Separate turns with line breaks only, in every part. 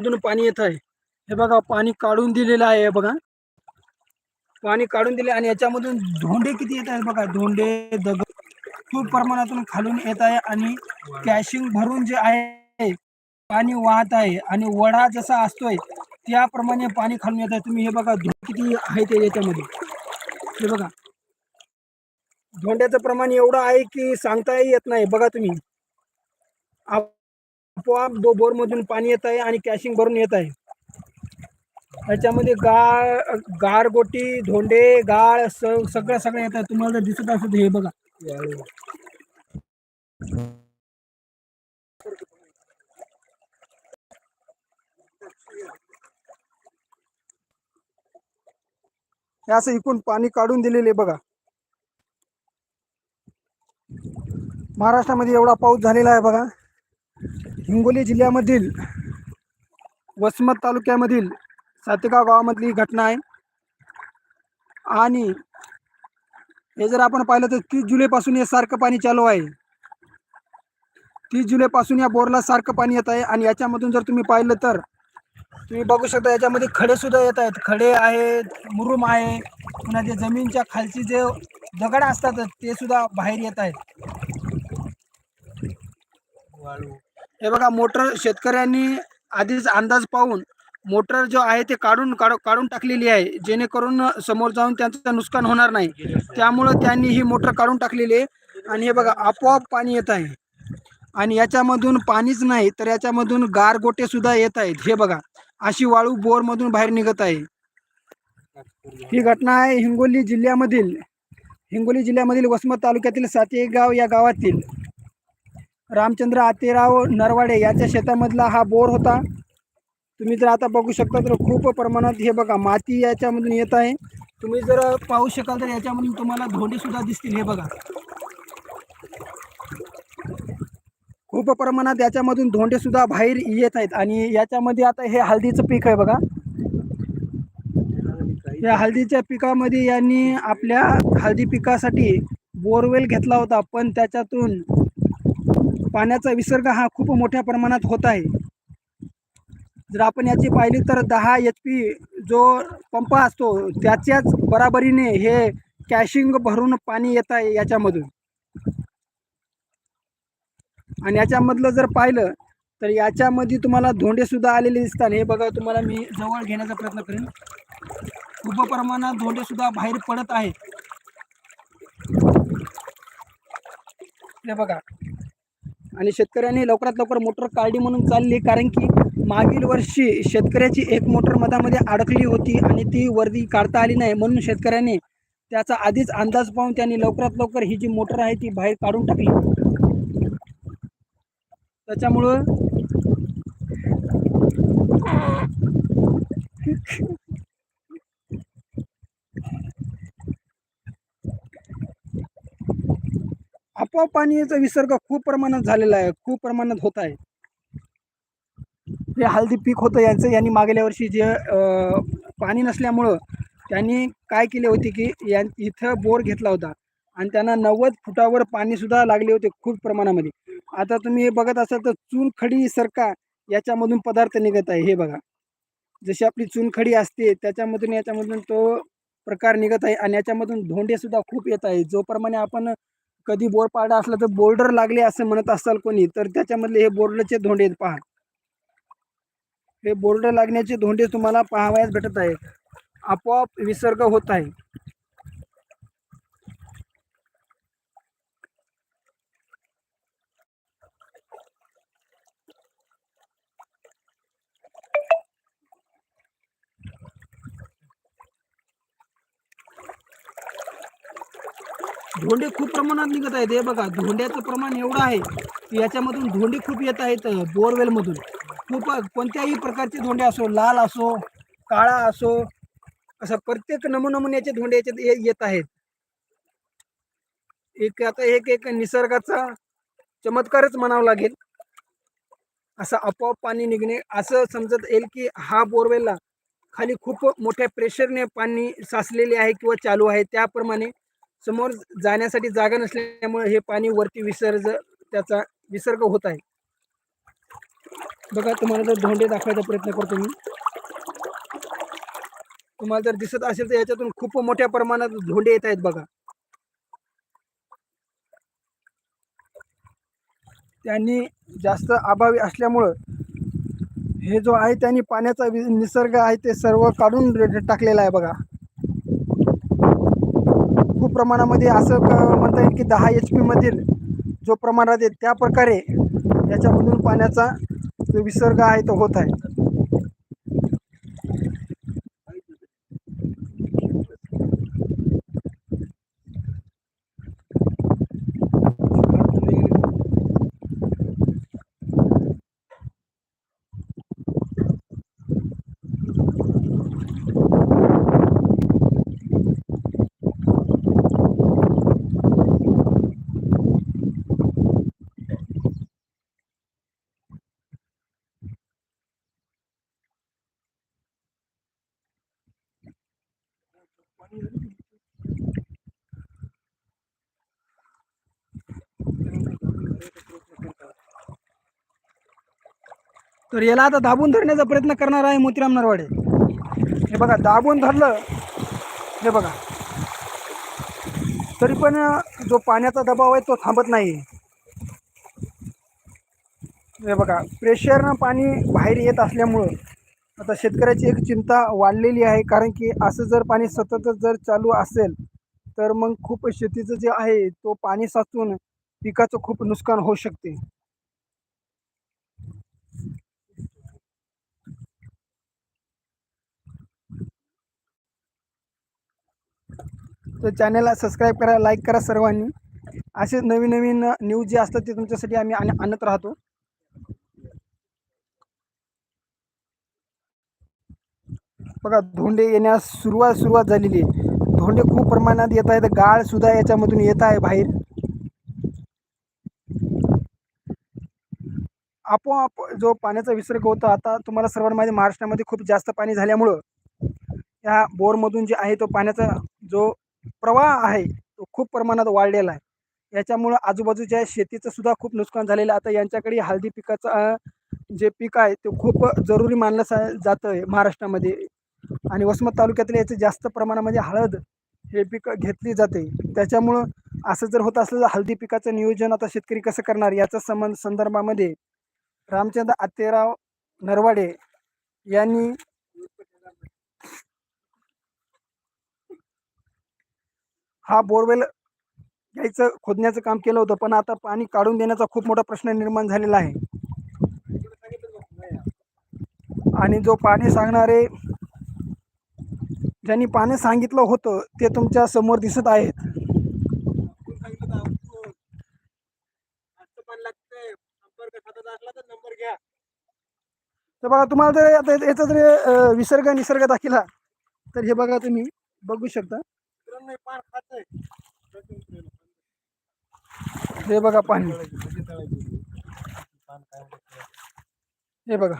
मधून पाणी येत आहे. हे बघा पाणी काढून दिलेलं आहे बघा. पाणी काढून दिले आणि याच्यामधून धोंडे किती येत आहेत बघा. धोंडे दगड खूप प्रमाणातून खालून येत आहे आणि कॅशिंग भरून जे आहे पाणी वाहत आहे आणि वडा जसा असतोय त्याप्रमाणे पाणी खालून येत आहे. तुम्ही हे बघा धो किती आहे ते याच्यामध्ये. हे बघा. धोंड्याचं प्रमाण एवढं आहे की सांगताही येत नाही. बघा तुम्ही. आपोआप दो बोरमधून पाणी येत आहे आणि कॅशिंग भरून येत आहे. त्याच्यामध्ये गाळ गारगोटी धोंडे गाळ सगळं सगळं येत आहे. तुम्हाला जर दिसत असेल हे बघा. हे असं इकून पाणी काढून दिलेले बघा. महाराष्ट्रामध्ये एवढा पाऊस झालेला आहे बघा. हिंगोली जिल्ह्यामधील वसमत तालुक्यामधील सातेगाव गावामधली घटना आहे. आणि हे जर आपण पाहिलं तर तीस जुलैपासून हे सारखं पाणी चालू आहे. तीस जुलैपासून या बोरला सारखं पाणी येत आहे आणि याच्यामधून जर तुम्ही पाहिलं तर तुम्ही बघू शकता याच्यामध्ये खडेसुद्धा येत आहेत. खडे आहेत मुरुम आहे पुन्हा ते जमीनच्या खालची जे दगड असतात ते सुद्धा बाहेर येत आहेत. हे बघा मोटर शेतकऱ्यांनी आधीच अंदाज पाहून मोटर जो आहे ते काढून काढून टाकलेली आहे. जेणेकरून समोर जाऊन त्यांचं नुकसान होणार नाही. त्यामुळं त्यांनी ही मोटर काढून टाकलेली आहे. आणि हे बघा आपोआप पाणी येत आहे. आणि याच्यामधून पाणीच नाही तर याच्यामधून गारगोटे सुद्धा येत आहेत. हे बघा अशी वाळू बोरमधून बाहेर निघत आहे. ही घटना आहे हिंगोली जिल्ह्यामधील. हिंगोली जिल्ह्यामधील वसमत तालुक्यातील सातेगाव या गावातील. रामचंद्र आतेराव नरवाडे याच्या शेतामधला हा बोर होता. तुम्ही जर आता बघू शकता तर खूप प्रमाणात हे बघा माती याच्यामधून येत आहे. तुम्ही जर पाहू शकाल तर याच्यामधून तुम्हाला धोंडे सुद्धा दिसतील हे बघा. खूप प्रमाणात याच्यामधून धोंडेसुद्धा बाहेर येत आहेत आणि याच्यामध्ये आता हे हळदीचं पीक आहे बघा. या हळदीच्या पिकामध्ये यांनी आपल्या हळदी पिकासाठी बोरवेल घेतला होता पण त्याच्यातून पाण्याचा विसर्ग हा खूप मोठ्या प्रमाणात होत आहे. जर आपण याची पाहिली तर दहा एच पी जो पंप असतो त्याच्याच बराबरीने हे कॅशिंग भरून पाणी येत आहे याच्यामधून. आणि याच्यामधलं जर पाहिलं तर याच्यामध्ये तुम्हाला धोंडे सुद्धा आलेले दिसतात. हे बघा तुम्हाला मी जवळ घेण्याचा प्रयत्न करेन. खूप प्रमाणात धोंडे सुद्धा बाहेर पडत आहेत. हे बघा. आणि शेतकऱ्यांनी लवकरात लवकर मोटर काढली म्हणून चालली कारण की मागील वर्षी शेतकऱ्याची एक मोटर मधामध्ये अडकली होती आणि ती वर्दी काढता आली नाही. म्हणून शेतकऱ्याने त्याचा आधीच अंदाज पाहून त्यांनी लवकरात लवकर ही जी मोटर आहे ती बाहेर काढून टाकली. त्याच्यामुळं आपोआप पाण्याचा विसर्ग खूप प्रमाणात झालेला आहे खूप प्रमाणात होत आहे. हे हळदी पीक होतं यांचं यांनी मागल्या वर्षी जे पाणी नसल्यामुळं त्यांनी काय केले होते की या इथं बोर घेतला होता. आणि त्यांना नव्वद फुटावर पाणीसुद्धा लागले होते खूप प्रमाणामध्ये. आता तुम्ही हे बघत असाल तर चुनखडी सरका याच्यामधून पदार्थ निघत आहे हे बघा. जशी आपली चुनखडी असते त्याच्यामधून याच्यामधून तो प्रकार निघत आहे आणि याच्यामधून धोंडेसुद्धा खूप येत आहे. जोप्रमाणे आपण कधी बोर पाडा असला तर बोर्डर लागले असं म्हणत असाल कोणी तर त्याच्यामधले हे बोर्डरचे धोंडे आहेत पहा. हे बोर्डर लागण्याचे धोंडे तुम्हाला पाहावयास भेटत आहेत. आपोआप विसर्ग होत आहे. धोंडे खूप प्रमाणात निघत आहेत. हे बघा धोंड्याचं प्रमाण एवढं आहे की याच्यामधून धोंडे खूप येत आहेत बोरवेलमधून. खूप कोणत्याही प्रकारचे धोंडे असो लाल असो काळा असो असं प्रत्येक नमुनमुन्याचे धोंडे याच्यात येत आहेत. एक आता एक एक निसर्गाचा चमत्कारच म्हणावा लागेल. असं आपोआप पाणी निघणे असं समजत येईल की हा बोरवेलला खाली खूप मोठ्या प्रेशरने पाणी साचलेले आहे किंवा चालू आहे. त्याप्रमाणे समोर जाण्यासाठी जागा नसल्यामुळे हे पाणी वरती विसर्ज त्याचा विसर्ग होत आहे. बघा तुम्हाला जर धोंडे दाखवायचा प्रयत्न करतो मी. तुम्हाला जर दिसत असेल तर याच्यातून खूप मोठ्या प्रमाणात धोंडे येत आहेत बघा. त्यांनी जास्त अभावी असल्यामुळं हे जो आहे त्यांनी पाण्याचा निसर्ग आहे ते सर्व काढून टाकलेला आहे बघा. प्रमाणामध्ये असं क- म्हणता येईल की दहा एच पीमधील जो प्रमाणात आहे त्या प्रकारे याच्यामधून पाण्याचा जो विसर्ग आहे तो होत आहे. तर याला आता दाबून धरण्याचा प्रयत्न करणार आहे मोतीराम नरवाडे. हे बघा दाबून धरलं. हे बघा. तरी पण जो पाण्याचा दबाव आहे तो थांबत नाही हे बघा प्रेशरनं पाणी बाहेर येत असल्यामुळं आता शेतकऱ्याची एक चिंता वाढलेली आहे कारण की असं जर पाणी सततच जर चालू असेल तर मग खूप शेतीचं जे आहे तो पाणी साचून पिकाचं खूप नुकसान होऊ शकते. तर चॅनलला सबस्क्राईब करा लाईक करा सर्वांनी. असे नवीन नवीन न्यूज जे असतात ते तुमच्यासाठी आम्ही आणत राहतो. बघा धोंडे येण्यास सुरुवात सुरुवात झालेली आहे. धोंडे खूप प्रमाणात येत आहेत. गाळ सुद्धा याच्यामधून येत आहे बाहेर. आपोआप जो पाण्याचा विसर्ग होतो आता तुम्हाला सर्वांना माहिती महाराष्ट्रामध्ये खूप जास्त पाणी झाल्यामुळं या बोरमधून जे आहे तो पाण्याचा जो प्रवाह आहे तो खूप प्रमाणात वाढलेला आहे. याच्यामुळं आजूबाजूच्या शेतीचं सुद्धा खूप नुकसान झालेलं आहे. आता यांच्याकडे हळदी पिकाचं जे पीक आहे ते खूप जरुरी मानलं जातं आहे महाराष्ट्रामध्ये. आणि वसमत तालुक्यातील याचे जास्त प्रमाणामध्ये हळद हे पीक घेतली जाते. त्याच्यामुळं असं जर होत असलं तर हळदी पिकाचं नियोजन आता शेतकरी कसं करणार? याचा संबंध संदर्भामध्ये रामचंद्र आतेराव नरवाडे यांनी हा बोरवेल घ्यायचं खोदण्याचं काम केलं होतं. पण आता पाणी काढून देण्याचा खूप मोठा प्रश्न निर्माण झालेला आहे. आणि जो पाणी सांगणारे ज्यांनी पाणी सांगितलं होतं ते तुमच्यासमोर दिसत आहेत. तर बघा तुम्हाला जर आता याचा- जर विसर्ग निसर्ग दाखिला. तर हे बघा तुम्ही बघू शकता. हे बघा पाणी. हे बघा.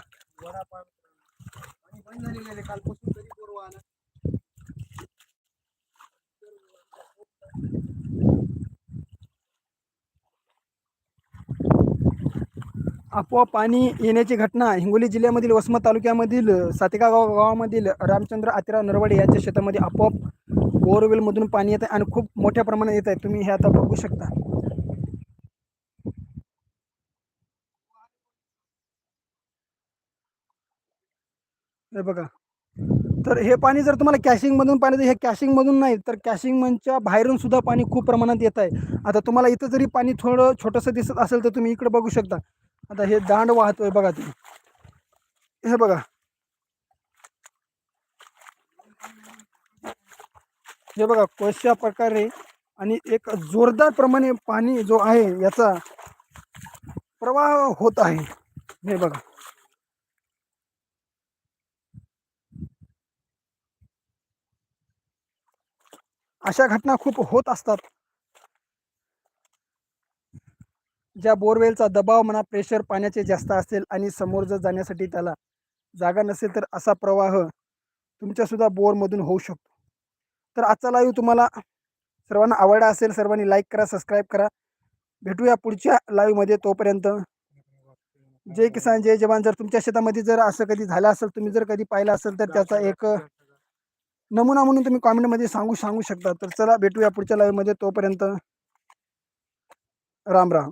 आपोआप पाणी येण्याची घटना हिंगोली जिल्ह्यामधील वसमत तालुक्यामधील सातेगाव गाव गावामधील रामचंद्र आतिराव नरवडे याच्या शेतामध्ये आपोआप बोरवेलमधून पाणी येत आहे आणि खूप मोठ्या प्रमाणात येत आहे. तुम्ही हे आता बघू शकता. हे बघा. तर हे पाणी जर तुम्हाला कॅशिंगमधून पाणी हे कॅशिंगमधून नाही तर कॅशिंगमनच्या बाहेरून सुद्धा पाणी खूप प्रमाणात येत आहे. आता तुम्हाला इथं जरी पाणी थोडं छोटंसं दिसत असेल तर तुम्ही इकडे बघू शकता. आता हे दांड वाहतोय बघा तुम्ही हे बघा. हे बघा कशा प्रकारे आणि एक जोरदार प्रमाणे पाणी जो आहे याचा प्रवाह होत आहे. हे बघा. अशा घटना खूप होत असतात. ज्या बोरवेलचा दबाव म्हणा प्रेशर पाण्याचे जास्त असेल आणि समोर जर जाण्यासाठी त्याला जागा नसेल तर असा प्रवाह तुमच्यासुद्धा बोरमधून होऊ शकतो. तर आजचा लाईव्ह तुम्हाला सर्वांना आवडला असेल सर्वांनी लाईक करा सबस्क्राईब करा. भेटूया पुढच्या लाईव्हमध्ये तोपर्यंत. जय किसान जय जवान. जर तुमच्या शेतामध्ये जर असं कधी झालं असेल तुम्ही जर कधी पाहिलं असेल तर त्याचा एक नमुना म्हणून तुम्ही कॉमेंटमध्ये सांगू सांगू शकता. तर चला भेटूया पुढच्या लाईव्हमध्ये तोपर्यंत. राम राम.